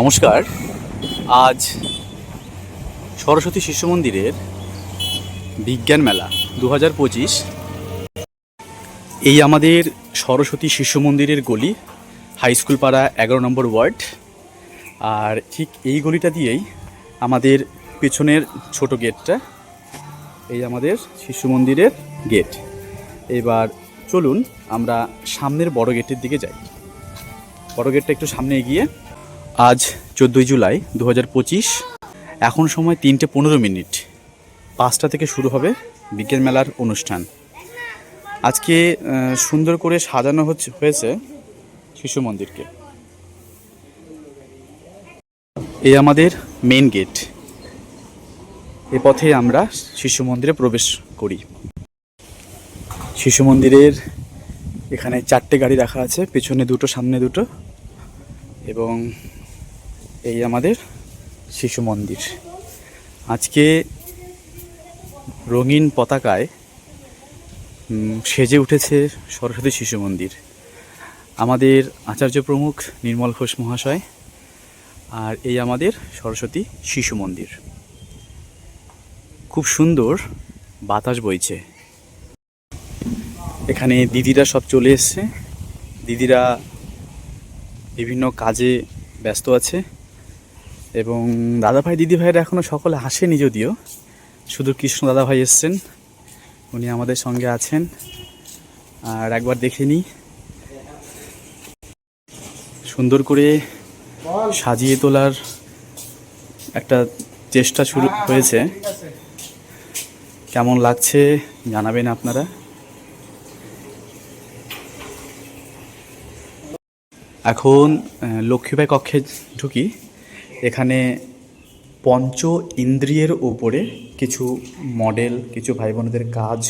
নমস্কার। আজ সরস্বতী শিশু মন্দিরের বিজ্ঞান মেলা দু পঁচিশ। এই আমাদের সরস্বতী শিশু মন্দিরের গলি, হাই স্কুল পাড়া এগারো নম্বর ওয়ার্ড। আর ঠিক এই গলিটা দিয়েই আমাদের পেছনের ছোট গেটটা, এই আমাদের শিশু মন্দিরের গেট। এবার চলুন আমরা সামনের বড় গেটের দিকে যাই। বড় গেটটা একটু সামনে এগিয়ে আজ চোদ্দোই জুলাই দু হাজার পঁচিশ। এখন সময় তিনটে পনেরো মিনিট। পাঁচটা থেকে শুরু হবে বিজ্ঞান মেলার অনুষ্ঠান। আজকে সুন্দর করে সাজানো হচ্ছে, হয়েছে শিশু মন্দিরকে। এই আমাদের মেন গেট এ পথে আমরা শিশু মন্দিরে প্রবেশ করি। শিশু মন্দিরের এখানে চারটে গাড়ি রাখা আছে, পেছনে দুটো, সামনে দুটো। এবং এই আমাদের শিশু মন্দির। আজকে রঙিন পতাকায় সেজে উঠেছে সরস্বতী শিশু মন্দির। আমাদের আচার্য প্রমুখ নির্মল ঘোষ মহাশয় আর এই আমাদের সরস্বতী শিশু মন্দির। খুব সুন্দর বাতাস বইছে। এখানে দিদিরা সব চলে এসছে। দিদিরা বিভিন্ন কাজে ব্যস্ত আছে। এবং দাদাভাই দিদিভাইরা এখনও সকলে আসেনি যদিও। শুধু কৃষ্ণ দাদাভাই এসছেন, উনি আমাদের সঙ্গে আছেন। আর একবার দেখে নিই। সুন্দর করে সাজিয়ে তোলার একটা চেষ্টা শুরু হয়েছে। কেমন লাগছে জানাবেন আপনারা। এখন লক্ষ্মীবাই কক্ষে ঢুকি। এখানে পঞ্চ ইন্দ্রিয়ের ওপরে কিছু মডেল, কিছু ভাই বোনদের কাজ,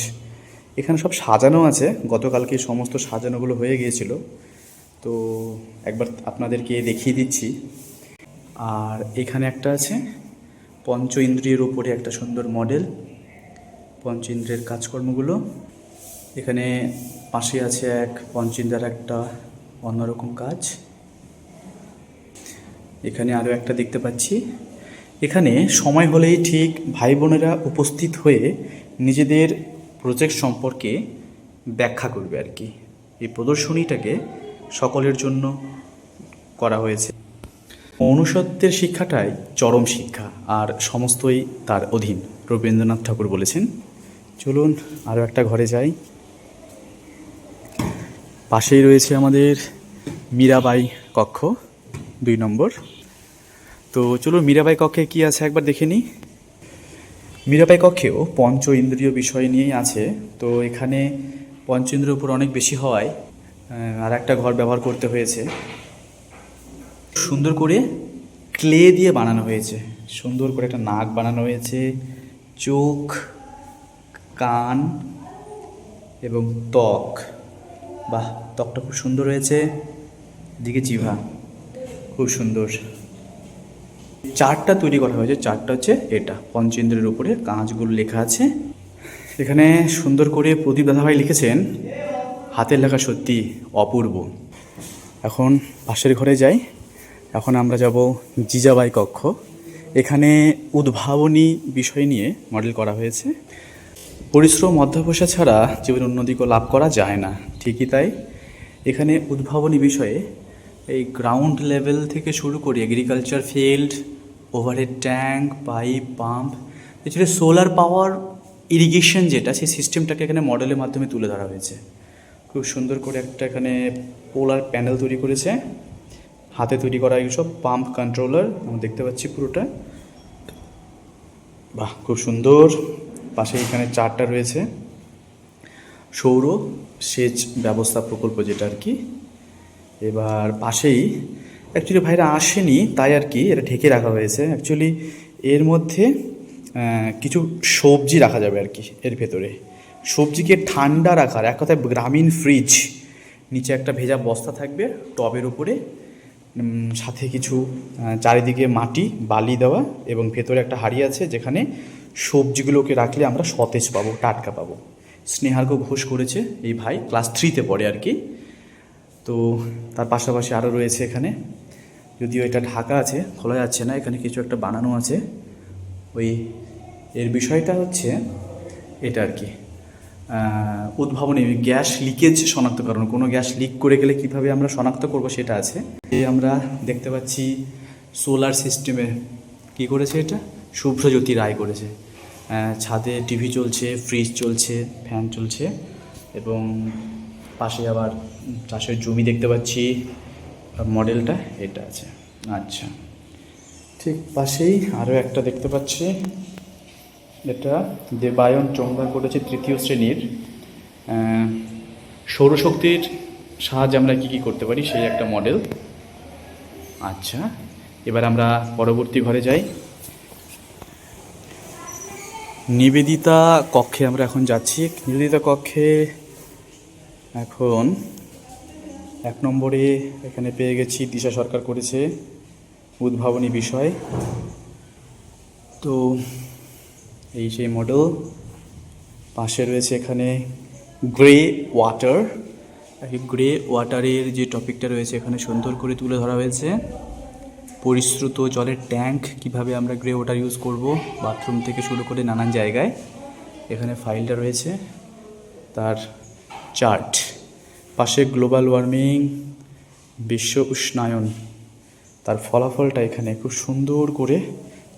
এখানে সব সাজানো আছে। গতকালকে সমস্ত সাজানোগুলো হয়ে গিয়েছিল। তো একবার আপনাদেরকে দেখিয়ে দিচ্ছি। আর এখানে একটা আছে, পঞ্চ ইন্দ্রিয়ের উপরে একটা সুন্দর মডেল, পঞ্চ ইন্দ্রিয়ের কাজকর্মগুলো। এখানে পাশে আছে এক পঞ্চিন্দার একটা অন্যরকম কাজ। এখানে আরও একটা দেখতে পাচ্ছি। এখানে সময় হলেই ঠিক ভাই বোনেরা উপস্থিত হয়ে নিজেদের প্রজেক্ট সম্পর্কে ব্যাখ্যা করবে আর কি। এই প্রদর্শনীটাকে সকলের জন্য করা হয়েছে। মনুষ্যত্বের শিক্ষাটাই চরম শিক্ষা আর সমস্তই তার অধীন, রবীন্দ্রনাথ ঠাকুর বলেছেন। চলুন আরও একটা ঘরে যাই। পাশেই রয়েছে আমাদের মীরাবাই কক্ষ, দুই নম্বর। তো চলুন মীরাবাই কক্ষে কি আছে একবার দেখে নিই। মীরাবাই কক্ষেও পঞ্চ ইন্দ্রিয় বিষয় নিয়েই আছে। তো এখানে পঞ্চ ইন্দ্রিয় উপর অনেক বেশি হওয়ায় আর একটা ঘর ব্যবহার করতে হয়েছে। সুন্দর করে ক্লে দিয়ে বানানো হয়েছে। সুন্দর করে একটা নাক বানানো হয়েছে, চোখ, কান এবং ত্বক। বাহ, ত্বকটা খুব সুন্দর হয়েছে। দিকে জিভা খুব সুন্দর। চারটা তৈরি করা হয়েছে, চারটা হচ্ছে এটা। পঞ্চেন্দ্রের উপরে কাঁচগুলো লেখা আছে। এখানে সুন্দর করে প্রদীপ দাদাভাই লিখেছেন, হাতের লেখা সত্যি অপূর্ব। এখন পাশের ঘরে যাই। এখন আমরা যাব জিজাবাই কক্ষ। এখানে উদ্ভাবনী বিষয় নিয়ে মডেল করা হয়েছে। পরিশ্রম অধ্যবসা ছাড়া জীবন উন্নতিকে লাভ করা যায় না। ঠিকই তাই। এখানে উদ্ভাবনী বিষয়ে এই গ্রাউন্ড লেভেল থেকে শুরু করে agriculture field overhead tank pipe pump এছাড়া সোলার পাওয়ার ইরিগেশন যেটা, সেই সিস্টেমটাকে এখানে মডেলের মাধ্যমে তুলে ধরা হয়েছে। খুব সুন্দর করে একটা এখানে পোলার প্যানেল তৈরি করেছে। হাতে তৈরি করা এইসব পাম্প কন্ট্রোলার আমরা দেখতে পাচ্ছি পুরোটা। বাহ, খুব সুন্দর। পাশে এখানে চারটা রয়েছে। সৌর সেচ ব্যবস্থা প্রকল্প যেটা আর কি। এবার পাশেই অ্যাকচুয়ালি ভাইরা আসেনি, তাই আর কি এটা ঢেকে রাখা হয়েছে। অ্যাকচুয়ালি এর মধ্যে কিছু সবজি রাখা যাবে আর কি এর ভেতরে। সবজিকে ঠান্ডা রাখার, এক কথায় গ্রামীণ ফ্রিজ নিচে একটা ভেজা বস্তা থাকবে, টবের উপরে সাথে কিছু চারিদিকে মাটি, বালি দেওয়া এবং ভেতরে একটা হাড়ি আছে যেখানে সবজিগুলোকে রাখলে আমরা সতেজ পাবো, টাটকা পাবো। স্নেহার্ঘ ঘোষ করেছে এই ভাই ক্লাস থ্রিতে পড়ে আর কি। তো তার পাশাপাশি আরও রয়েছে এখানে। যদিও এটা ঢাকা আছে, খোলা যাচ্ছে না, এখানে কিছু একটা বানানো আছে। ওই এর বিষয়টা হচ্ছে এটা আর কি। উদ্ভাবনী গ্যাস লিকেজ শনাক্তকরণ। কোনো গ্যাস লিক করে গেলে কীভাবে আমরা শনাক্ত করব সেটা আছে। এই আমরা দেখতে পাচ্ছি সোলার সিস্টেমে কি করেছে এটা? শুভ্রজ্যোতি রায় করেছে। ছাদে টিভি চলছে, ফ্রিজ চলছে, ফ্যান চলছে এবং পাশে আবার চাষের জমি দেখতে পাচ্ছি। মডেলটা এটা আছে। আচ্ছা। ঠিক পাশেই আরও একটা দেখতে পাচ্ছি। এটা দেবায়ন চোংদা করেছে তৃতীয় শ্রেণির। সৌরশক্তির সাহায্যে আমরা কী কী করতে পারি সেই একটা মডেল। আচ্ছা এবার আমরা পরবর্তী ঘরে যাই। নিবেদিতা কক্ষে আমরা এখন যাচ্ছি। নিবেদিতা কক্ষে এখন এক নম্বরে এখানে পেয়ে গেছি দিশা সরকার করেছে উদ্ভাবনী বিষয়। তো এই সেই মডেল পাশে রয়েছে এখানে গ্রে ওয়াটার গ্রে ওয়াটারের যে টপিকটা রয়েছে এখানে সুন্দর করে তুলে ধরা হয়েছে। পরিশ্রুত জলের ট্যাঙ্ক কীভাবে আমরা গ্রে ওয়াটার ইউজ করব বাথরুম থেকে শুরু করে নানান জায়গায়। এখানে ফাইলটা রয়েছে, তার চার্ট পাশে গ্লোবাল ওয়ার্মিং, বিশ্ব উষ্ণায়ন, তার ফলাফলটা এখানে খুব সুন্দর করে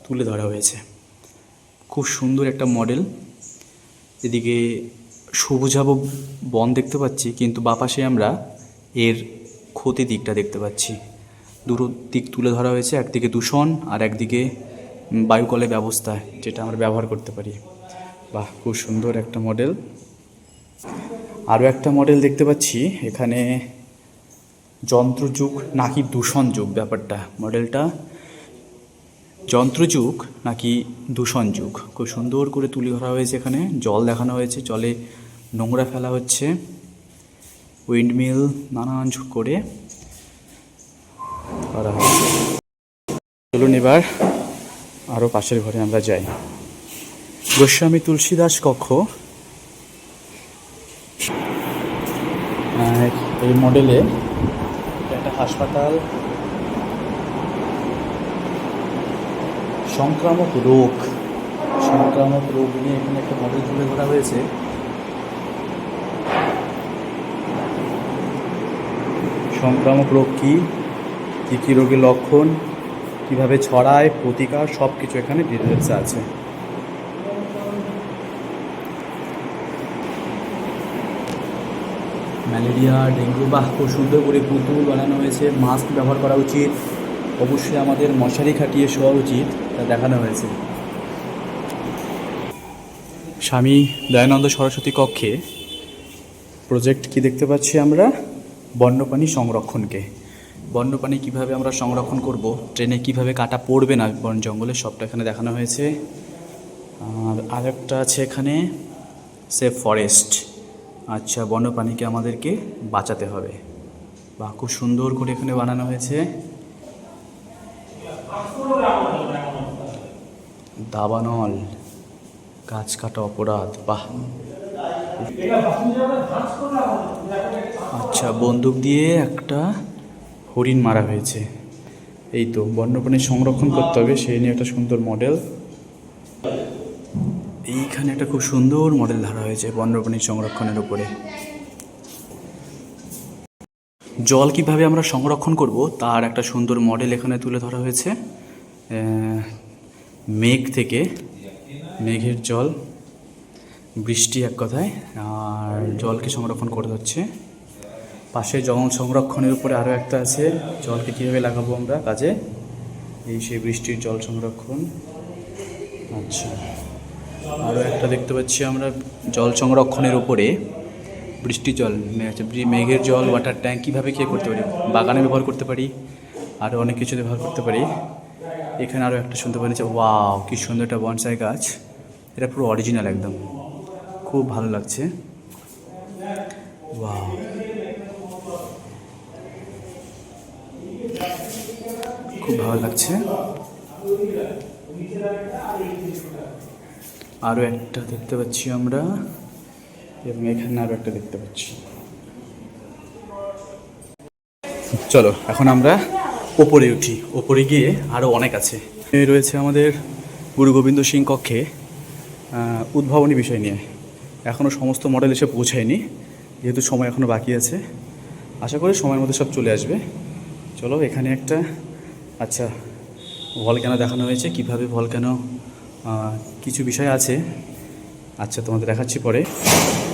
তুলে ধরা হয়েছে। খুব সুন্দর একটা মডেল। এদিকে সবুজাব বন দেখতে পাচ্ছি, কিন্তু বাপাশে আমরা এর ক্ষতি দিকটা দেখতে পাচ্ছি। দুটো দিক তুলে ধরা হয়েছে, একদিকে দূষণ আর একদিকে বায়ুকলের ব্যবস্থা, যেটা আমরা ব্যবহার করতে পারি। বাহ, খুব সুন্দর একটা মডেল। আরও একটা মডেল দেখতে পাচ্ছি। এখানে যন্ত্রযুগ নাকি দূষণ যুগ ব্যাপারটা মডেলটা যন্ত্রযুগ নাকি দূষণ যুগ। খুব সুন্দর করে তুলে ধরা হয়েছে এখানে। জল দেখানো হয়েছে, জলে নোংরা ফেলা হচ্ছে। উইন্ডমিল নানান করে করা চলুন এবার আরও পাশের ঘরে আমরা যাই। গোস্বামী তুলসীদাস কক্ষ। এই মডেলে একটা হাসপাতাল, সংক্রামক রোগ সংক্রামক রোগ নিয়ে এখানে একটা মডেল তুলে ধরা হয়েছে। সংক্রামক রোগ কি? কী কী রোগের লক্ষণ? কীভাবে ছড়ায়? প্রতিকার? সব কিছু এখানে ডিটেলসে আছে। ম্যালেরিয়া, ডেঙ্গু, বাহ, খুব সুন্দর করে পুতুল বানানো হয়েছে, মাস্ক ব্যবহার করা উচিত, অবশ্যই আমাদের মশারি খাটিয়ে শোয়া উচিত, তা দেখানো হয়েছে। স্বামী দয়ানন্দ সরস্বতী কক্ষে প্রজেক্ট কি দেখতে পাচ্ছি আমরা? বন্যপ্রাণী সংরক্ষণকে। বন্যপ্রাণী কীভাবে আমরা সংরক্ষণ করব? ট্রেনে কীভাবে কাটা পড়বে না? বন জঙ্গলে সবটা এখানে দেখানো হয়েছে। আর আরেকটা আছে এখানে সেফ ফরেস্ট। আচ্ছা বন্যপ্রাণীকে আমাদেরকে বাঁচাতে হবে। বা খুব সুন্দর করে এখানে বানানো হয়েছে। দাবানল, গাছ কাটা অপরাধ, বাহ। আচ্ছা বন্দুক দিয়ে একটা হরিণ মারা হয়েছে। এই তো, বন্যপ্রাণী সংরক্ষণ করতে হবে, সেই নিয়ে একটা সুন্দর মডেল এইখানে একটা খুব সুন্দর মডেল ধরা হয়েছে বন্যপ্রাণী সংরক্ষণের উপরে। জল কীভাবে আমরা সংরক্ষণ করব, তার একটা সুন্দর মডেল এখানে তুলে ধরা হয়েছে। মেঘ থেকে, মেঘের জল, বৃষ্টি এক কথায়, আর জলকে সংরক্ষণ করতে হচ্ছে পাশে জল সংরক্ষণের উপরে আরও একটা আছে, জলকে কীভাবে লাগাবো আমরা কাজে? এই সেই বৃষ্টির জল সংরক্ষণ। আচ্ছা। আরও একটা দেখতে পাচ্ছি আমরা জল সংরক্ষণের উপরে। বৃষ্টি জল আচ্ছা, মেঘের জল ওয়াটার ট্যাঙ্ক কীভাবে কী করতে পারি? বাগানে ব্যবহার করতে পারি। আরও অনেক কিছু ব্যবহার করতে পারি। এখানে আরও একটা শুনতে যে ওয়াও কি সুন্দর একটা বনসাই গাছ। এটা পুরো অরিজিনাল একদম। খুব ভালো লাগছে। ওয়াও। খুব ভালো লাগছে। আরও একটা দেখতে পাচ্ছি আমরা, এবং এখানে আরও একটা দেখতে পাচ্ছি। চলো, এখন আমরা ওপরে উঠি। ওপরে গিয়ে আরও অনেক আছে। রয়েছে আমাদের গুরু গোবিন্দ সিং কক্ষে উদ্ভাবনী বিষয় নিয়ে। এখনও সমস্ত মডেল এসে পৌঁছায়নি, যেহেতু সময় এখনও বাকি আছে। আশা করি সময়ের মধ্যে সব চলে আসবে। চলো, এখানে একটা আচ্ছা ভলক্যানো দেখানো হয়েছে। কীভাবে ভলক্যানো কিছু বিষয় আছে। আচ্ছা তোমাদের দেখাচ্ছি পরে।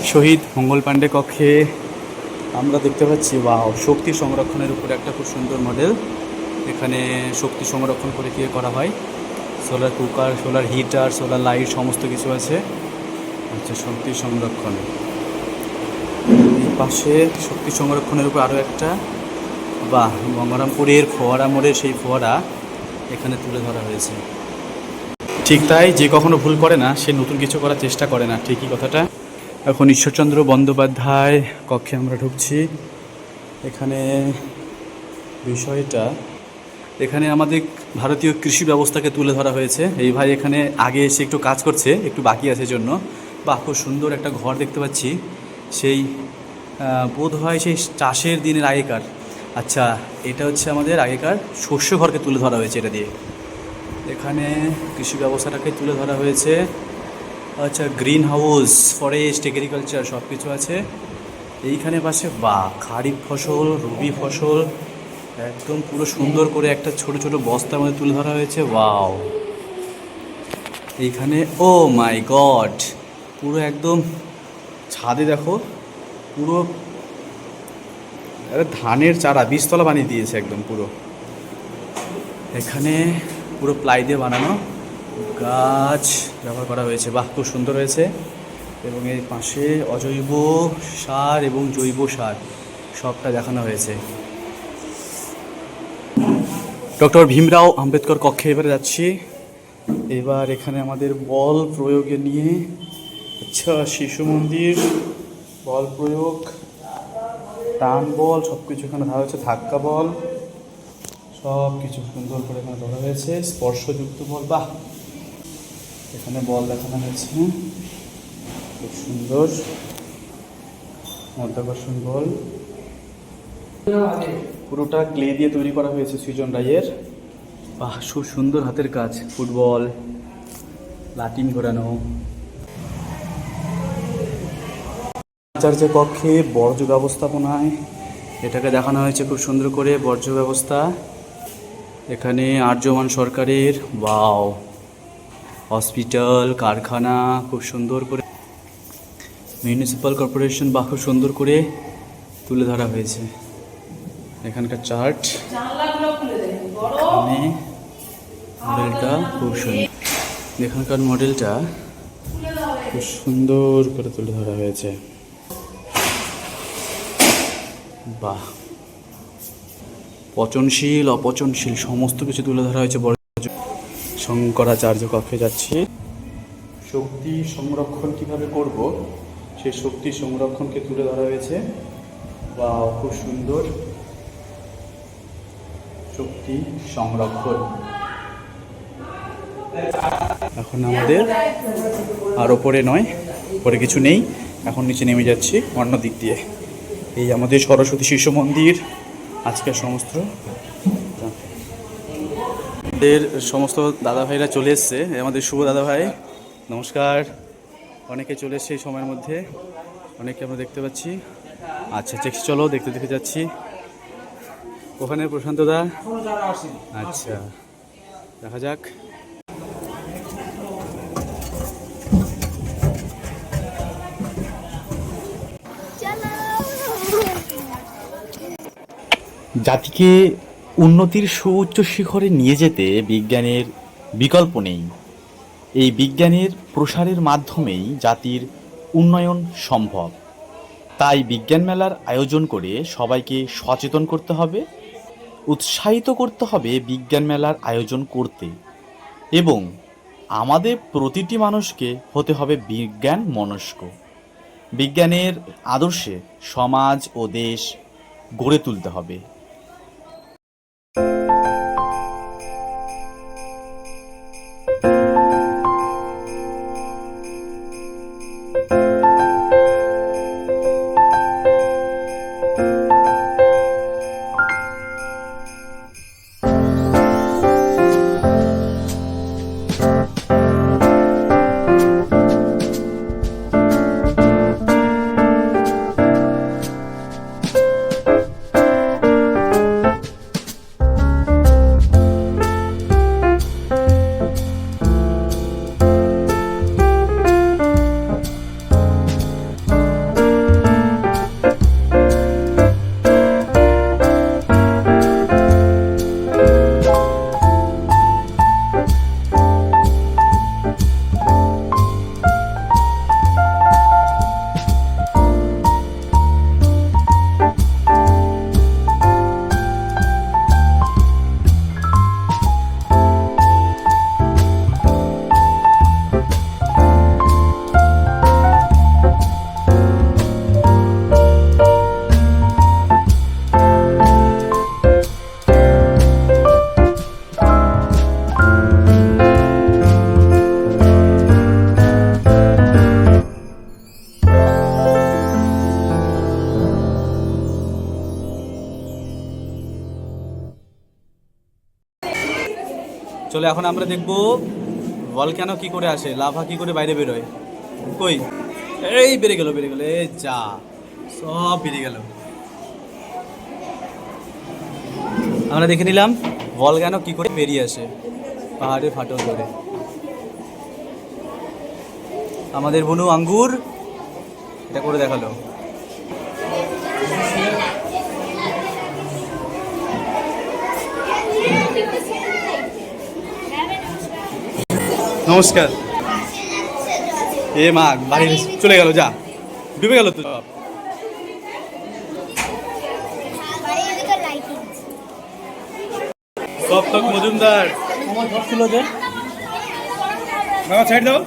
শহীদ মঙ্গল পাণ্ডে কক্ষে আমরা দেখতে পাচ্ছি, ওয়াও, শক্তি সংরক্ষণের উপরে একটা খুব সুন্দর মডেল এখানে শক্তি সংরক্ষণ করে কী করা হয়? Solar cooker solar heater solar light সমস্ত কিছু আছে। আচ্ছা শক্তি সংরক্ষণ। এই পাশে শক্তি সংরক্ষণের উপর আরও একটা। বাহ, গঙ্গারামপুরের ফোয়ারা মোড়ের সেই ফোয়ারা এখানে তুলে ধরা হয়েছে। ঠিক তাই যে কখনো ভুল করে না, সে নতুন কিছু করার চেষ্টা করে না। ঠিকই কথাটা। এখন ঈশ্বরচন্দ্র বন্দ্যোপাধ্যায় কক্ষে আমরা ঢুকছি। এখানে বিষয়টা, এখানে আমাদের ভারতীয় কৃষি ব্যবস্থাকে তুলে ধরা হয়েছে। এই ভাই এখানে আগে এসে একটু কাজ করছে, একটু বাকি আছে জন্য। বা খুব সুন্দর একটা ঘর দেখতে পাচ্ছি। সেই বোধ হয় সেই চাষের দিনের আগেকার। আচ্ছা এটা হচ্ছে আমাদের আগেকার শস্য ঘরকে তুলে ধরা হয়েছে এটা দিয়ে। এখানে কৃষি ব্যবস্থাটাকে তুলে ধরা হয়েছে। আচ্ছা গ্রিন হাউস, ফরেস্ট, এগ্রিকালচার সব কিছু আছে। এইখানে পাশে বা, খারিফ ফসল, রবি ফসল, একদম পুরো সুন্দর করে একটা ছোট ছোট বস্তার মধ্যে তুলে ধরা হয়েছে। ওয়াও! এইখানে, ও মাই গড! পুরো একদম ছাদে দেখো, পুরো ধানের চারা, বীজতলা বানিয়ে দিয়েছে একদম পুরো। এখানে পুরো প্লাই দিয়ে বানানো গাছ ব্যবহার করা হয়েছে। বাহ, খুব সুন্দর হয়েছে। এবং এর পাশে অজৈব সার এবং জৈব সার সবটা দেখানো হয়েছে। ডক্টর ভীমরাও আম্বেদকর কক্ষে এবারে যাচ্ছি। এবার এখানে আমাদের বল প্রয়োগে নিয়ে আচ্ছা শিশু মন্দির, বল প্রয়োগ, টান বল সব কিছু এখানে ধরা হয়েছে, ধাক্কা বল। সব কিছু সুন্দর করে এখানে ধরা হয়েছে, স্পর্শযুক্ত বল, বাহ! এখানে বল দেখানো হয়েছে খুব সুন্দর। মধ্যাকর্ষণ বল। পুরোটা ক্লে দিয়ে তৈরি করা হয়েছে সুজন রায়ের। বাহ, খুব সুন্দর হাতের কাজ, ফুটবল লাটিন ঘোরানো। আচার্য কক্ষে বর্জ্য ব্যবস্থাপনায় এটাকে দেখানো হয়েছে খুব সুন্দর করে, বর্জ্য ব্যবস্থা। এখানে আর্যমান সরকারের বাও হসপিটাল কারখানা খুব সুন্দর করে মিউনিসিপ্যাল কর্পোরেশন বা খুব সুন্দর করে তুলে ধরা হয়েছে। এখানকার চার্ট এখানে মডেলটা খুব সুন্দর এখানকার মডেলটা খুব সুন্দর করে তুলে ধরা হয়েছে। বাহ! পচনশীল, অপচনশীল, সমস্ত কিছু তুলে ধরা হয়েছে বড় শঙ্করাচার্য কক্ষে যাচ্ছি। শক্তি সংরক্ষণ কীভাবে করব? সেই শক্তি সংরক্ষণকে তুলে ধরা হয়েছে। বা খুব সুন্দর। শক্তি সংরক্ষণ। এখন আমাদের আর ওপরে নয়, ওপরে কিছু নেই। এখন নিচে নেমে যাচ্ছি অন্য দিক দিয়ে। এই আমাদের সরস্বতী শিশু মন্দির। আজকের সমস্ত। আমাদের সমস্ত দাদা ভাইরা চলে এসছে। আমাদের শুভ দাদা ভাই নমস্কার। অনেকে চলে এসছে এই সময়ের মধ্যে। অনেকে আমরা দেখতে পাচ্ছি। আচ্ছা চেক চলো দেখতে দেখে যাচ্ছি। ওখানে প্রশান্ত দা? আচ্ছা দেখা যাক। জাতিকে উন্নতির সুউচ্চ শিখরে নিয়ে যেতে বিজ্ঞানের বিকল্প নেই। এই বিজ্ঞানের প্রসারের মাধ্যমেই জাতির উন্নয়ন সম্ভব। তাই বিজ্ঞান মেলার আয়োজন করে সবাইকে সচেতন করতে হবে, উৎসাহিত করতে হবে বিজ্ঞান মেলার আয়োজন করতে এবং আমাদের প্রতিটি মানুষকে হতে হবে বিজ্ঞান মনস্ক। বিজ্ঞানের আদর্শে সমাজ ও দেশ গড়ে তুলতে হবে। এখন আমরা দেখব ভলক্যানো কি করে আসে লাভা কি করে বাইরে বেরোয়। কই? এই বেড়ে গেল বেড়ে গেল, এই যা, সব বেরিয়ে গেল। আমরা দেখে নিলাম ভলক্যানো কি করে বেরিয়ে আসে, পাহাড়ে ফাটল ধরে। আমাদের বনু আঙ্গুর এটা করে দেখাল। নমস্কার। এ মা বাড়ি চলে গেল যা। ডুবে গেল তো। সব। সপ্তক মজুমদার। আমার সব ছিল যে। বাবা সাইড দাও।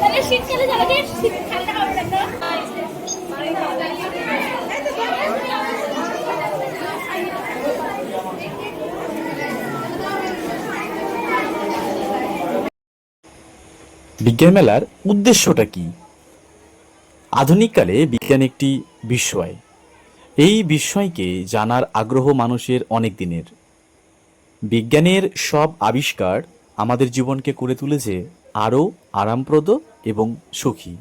তাহলে শীতকালে যাবে যে? শীত ঠান্ডা হবে না বিজ্ঞান মেলার উদ্দেশ্যটা কি? আধুনিককালে বিজ্ঞান একটি বিস্ময়। এই বিস্ময়কে জানার আগ্রহ মানুষের অনেক দিনের। বিজ্ঞানের সব আবিষ্কার আমাদের জীবনকে করে তুলেছে আরও আরামপ্রদ এবং সুখী।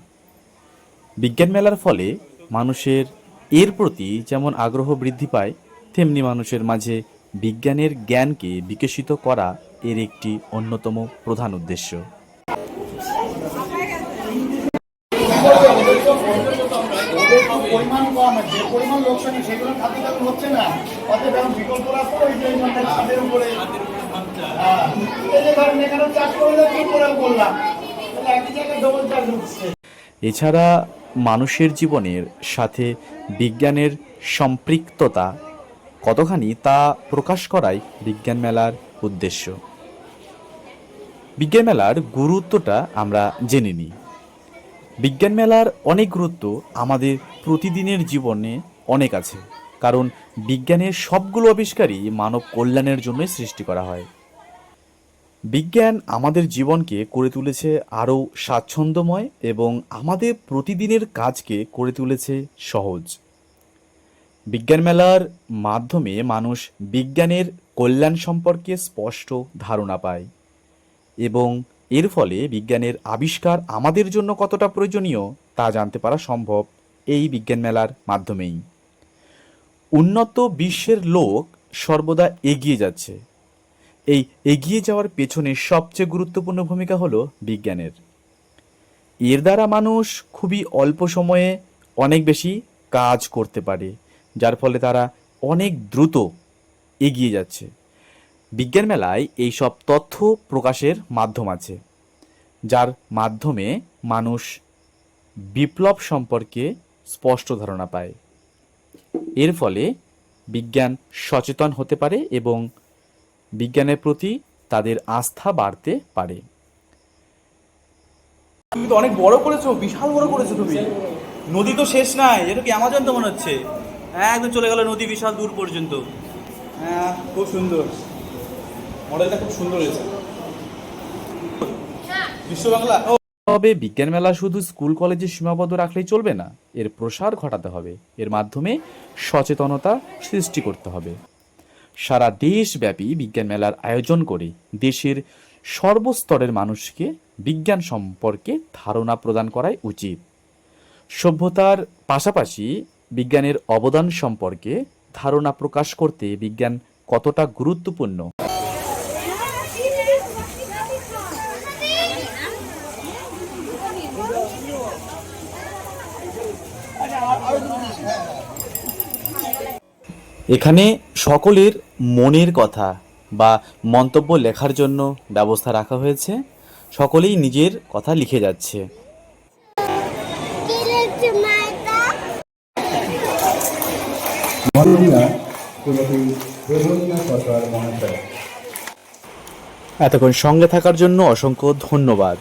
বিজ্ঞান মেলার ফলে মানুষের এর প্রতি যেমন আগ্রহ বৃদ্ধি পায়, তেমনি মানুষের মাঝে বিজ্ঞানের জ্ঞানকে বিকশিত করা এর একটি অন্যতম প্রধান উদ্দেশ্য। পরিমাণ কম আছে পরিমাণ লোকসানি সেগুলো খাদ্য দাবি হচ্ছে না। অতএব এখন বিকল্প রাখো ওই মানে ছাদের উপরে। এছাড়া মানুষের জীবনের সাথে বিজ্ঞানের সম্পৃক্ততা কতখানি তা প্রকাশ করাই বিজ্ঞান মেলার উদ্দেশ্য। বিজ্ঞান মেলার গুরুত্বটা আমরা জেনে নিই। বিজ্ঞান মেলার অনেক গুরুত্ব আমাদের প্রতিদিনের জীবনে অনেক আছে। কারণ বিজ্ঞানের সবগুলো আবিষ্কারই মানব কল্যাণের জন্যই সৃষ্টি করা হয়। বিজ্ঞান আমাদের জীবনকে করে তুলেছে আরও স্বাচ্ছন্দ্যময় এবং আমাদের প্রতিদিনের কাজকে করে তুলেছে সহজ। বিজ্ঞান মেলার মাধ্যমে মানুষ বিজ্ঞানের কল্যাণ সম্পর্কে স্পষ্ট ধারণা পায় এবং এর ফলে বিজ্ঞানের আবিষ্কার আমাদের জন্য কতটা প্রয়োজনীয় তা জানতে পারা সম্ভব এই বিজ্ঞান মেলার মাধ্যমেই। উন্নত বিশ্বের লোক সর্বদা এগিয়ে যাচ্ছে। এই এগিয়ে যাওয়ার পেছনে সবচেয়ে গুরুত্বপূর্ণ ভূমিকা হলো বিজ্ঞানের। এর দ্বারা মানুষ খুবই অল্প সময়ে অনেক বেশি কাজ করতে পারে, যার ফলে তারা অনেক দ্রুত এগিয়ে যাচ্ছে। বিজ্ঞান মেলায় এই সব তথ্য প্রকাশের মাধ্যম আছে, যার মাধ্যমে মানুষ বিপ্লব সম্পর্কে স্পষ্ট ধারণা পায়। এর ফলে বিজ্ঞান সচেতন হতে পারে এবং বিজ্ঞানের প্রতি তাদের আস্থা বাড়তে পারে। তুমি তো অনেক বড় করেছ, বিশাল বড় করেছ তুমি। নদী তো শেষ নাই, এটা কি অ্যামাজন তো মনে হচ্ছে? হ্যাঁ একদম চলে গেল নদী বিশাল দূর পর্যন্ত। হ্যাঁ খুব সুন্দর। মডেলটা খুব সুন্দর হয়েছে। তবে বিজ্ঞান মেলা শুধু স্কুল, কলেজে সীমাবদ্ধ রাখলেই চলবে না, এর প্রসার ঘটাতে হবে। এর মাধ্যমে সচেতনতা সৃষ্টি করতে হবে। সারা দেশব্যাপী বিজ্ঞান মেলার আয়োজন করে দেশের সর্বস্তরের মানুষকে বিজ্ঞান সম্পর্কে ধারণা প্রদান করাই উচিত। সভ্যতার পাশাপাশি বিজ্ঞানের অবদান সম্পর্কে ধারণা প্রকাশ করতে বিজ্ঞান কতটা গুরুত্বপূর্ণ এখানে সকলের মনের কথা বা মন্তব্য লেখার জন্য ব্যবস্থা রাখা হয়েছে। সকলেই নিজের কথা লিখে যাচ্ছে। এতক্ষণ সঙ্গে থাকার জন্য অসংখ্য ধন্যবাদ।